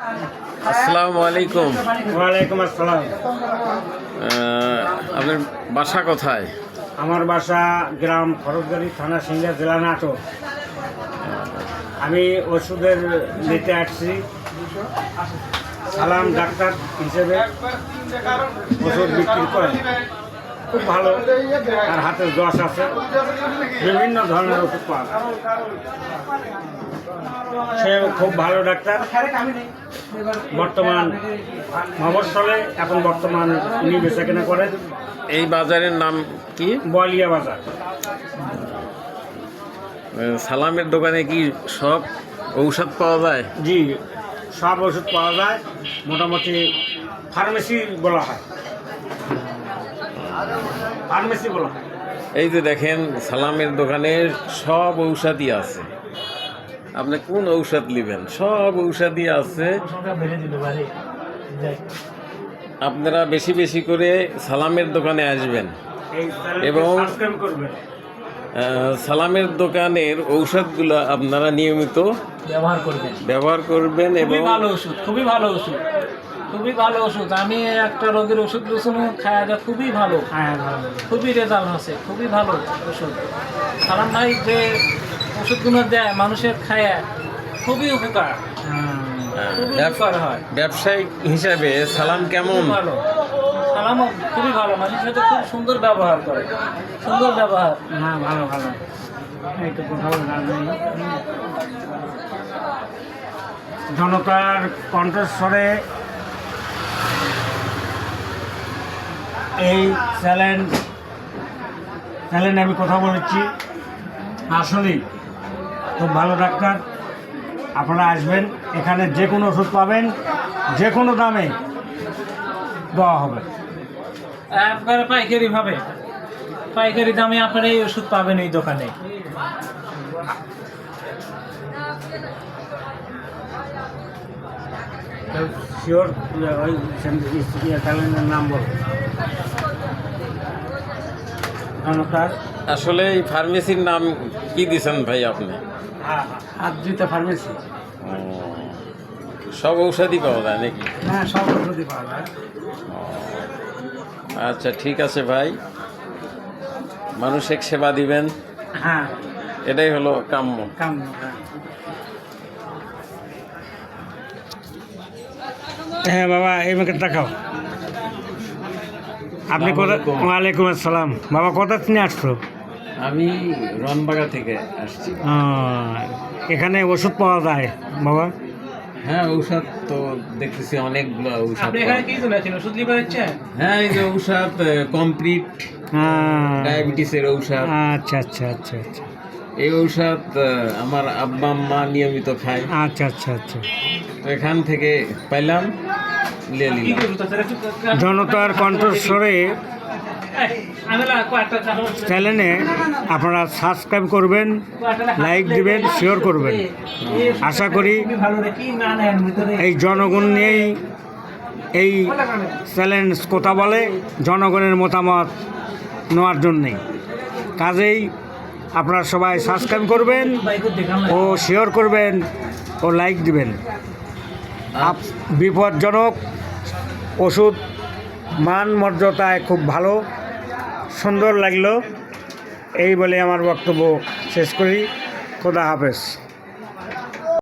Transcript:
আসসালামু আলাইকুম। ওয়ালাইকুম আসসালাম। আপনার বাসা কোথায়? আমার বাসা গ্রাম খরচগাড়ি থানা সিংড়া জেলা নাটক আমি ওষুধের নিতে আসছি। সালাম ডাক্তার হিসেবে ওষুধ বিক্রি করে খুব ভালো। আর হাতে দশ আছে। বিভিন্ন ধরনের ওষুধ পাওয়া যায়। সে খুব ভালো ডাক্তার। বর্তমান মফস্বলে এখন বর্তমান উনি বেচা কেনা করেন। এই বাজারের নাম কি? বলিয়া বাজার। সালামের দোকানে কি সব ঔষধ পাওয়া যায়? জি সব ওষুধ পাওয়া যায়। মোটামুটি ফার্মেসি বলা হয়। ফার্মেসি বলা। হয় এই যে দেখেন সালামের দোকানে সব ঔষধই আছে। আপনি কোন ঔষধ নেবেন? সব ঔষধই আছে। আপনারা বেশি বেশি করে সালামের দোকানে আসবেন। এবং- সালামের দোকানের ঔষধগুলো আপনারা নিয়মিত ব্যবহার করবেন। ব্যবহার করবেন এবং ভালো ওষুধ খুবই ভালো ওষুধ খুবই ভালো ওষুধ। আমি একটা রোগীর ওষুধ দিয়েছিলাম খাওয়া খুবই ভালো। খুবই রেজাল্ট আছে খুবই ভালো ওষুধ। সালাম ভাই যে ওষুধগুলো দেয় মানুষের খায় খুবই উপকার। হয়। ব্যবসায়িক হিসাবে সালাম কেমন? ভালো। সালামও খুবই ভালো। মানুষের সাথে খুব সুন্দর ব্যবহার করে। সুন্দর ব্যবহার। হ্যাঁ ভালো ভালো। এইটা কোথাও জনতার কণ্ঠস্বরে এই চ্যালেঞ্জ চ্যালেঞ্জ আমি কথা বলেছি। আসলেই খুব ভালো ডাক্তার। আপনারা আসবেন এখানে যে কোনো ওষুধ পাবেন যে কোনো দামে দেওয়া হবে। একবারে পাইকারি ভাবে পাইকারি দামে আপনারা এই ওষুধ পাবেন এই দোকানে। শিওর ওই চ্যালেঞ্জের নাম বলো। জনতার আসলে এই ফার্মেসির নাম কি দিছেন ভাই আপনি? আদ্রিতা ফার্মেসি সব ঔষধই পাওয়া যায় নাকি? হ্যাঁ সব ওষুধই পাওয়া যায়। আচ্ছা ঠিক আছে ভাই। মানুষের সেবা দিবেন। হ্যাঁ। এটাই হলো কাম্য। কাম হ্যাঁ। বাবা এই মেকে দেখাও। আপনি কোথা ওয়ালাইকুম আসসালাম। বাবা কোথা থেকে আসছো? আমি রনবাগা থেকে আসছি। এখানে ওষুধ পাওয়া যায় বাবা? হ্যাঁ ঔষধ তো দেখতেছি অনেকগুলো ঔষধ ওষুধ হ্যাঁ এই যে ঔষধ কমপ্লিট হ্যাঁ, ডায়াবেটিসের ঔষধ। আচ্ছা আচ্ছা আচ্ছা আচ্ছা। এই ঔষধ আমার আব্বা আম্মা নিয়মিত খায়। আচ্ছা আচ্ছা আচ্ছা। তো এখান থেকে পাইলাম। জনতার কণ্ঠস্বরে চ্যানেলে আপনারা সাবস্ক্রাইব করবেন, লাইক দিবেন শেয়ার করবেন। আশা করি এই জনগণ নিয়েই এই চ্যালেঞ্জ কথা বলে, জনগণের মতামত নেওয়ার জন্যে কাজেই আপনারা সবাই সাবস্ক্রাইব করবেন ও শেয়ার করবেন ও লাইক দিবেন। বিপজ্জনক, ওষুধ মান মর্যাদায় খুব ভালো, সুন্দর লাগল। এই বলে আমার বক্তব্য শেষ করি। খোদা হাফেজ।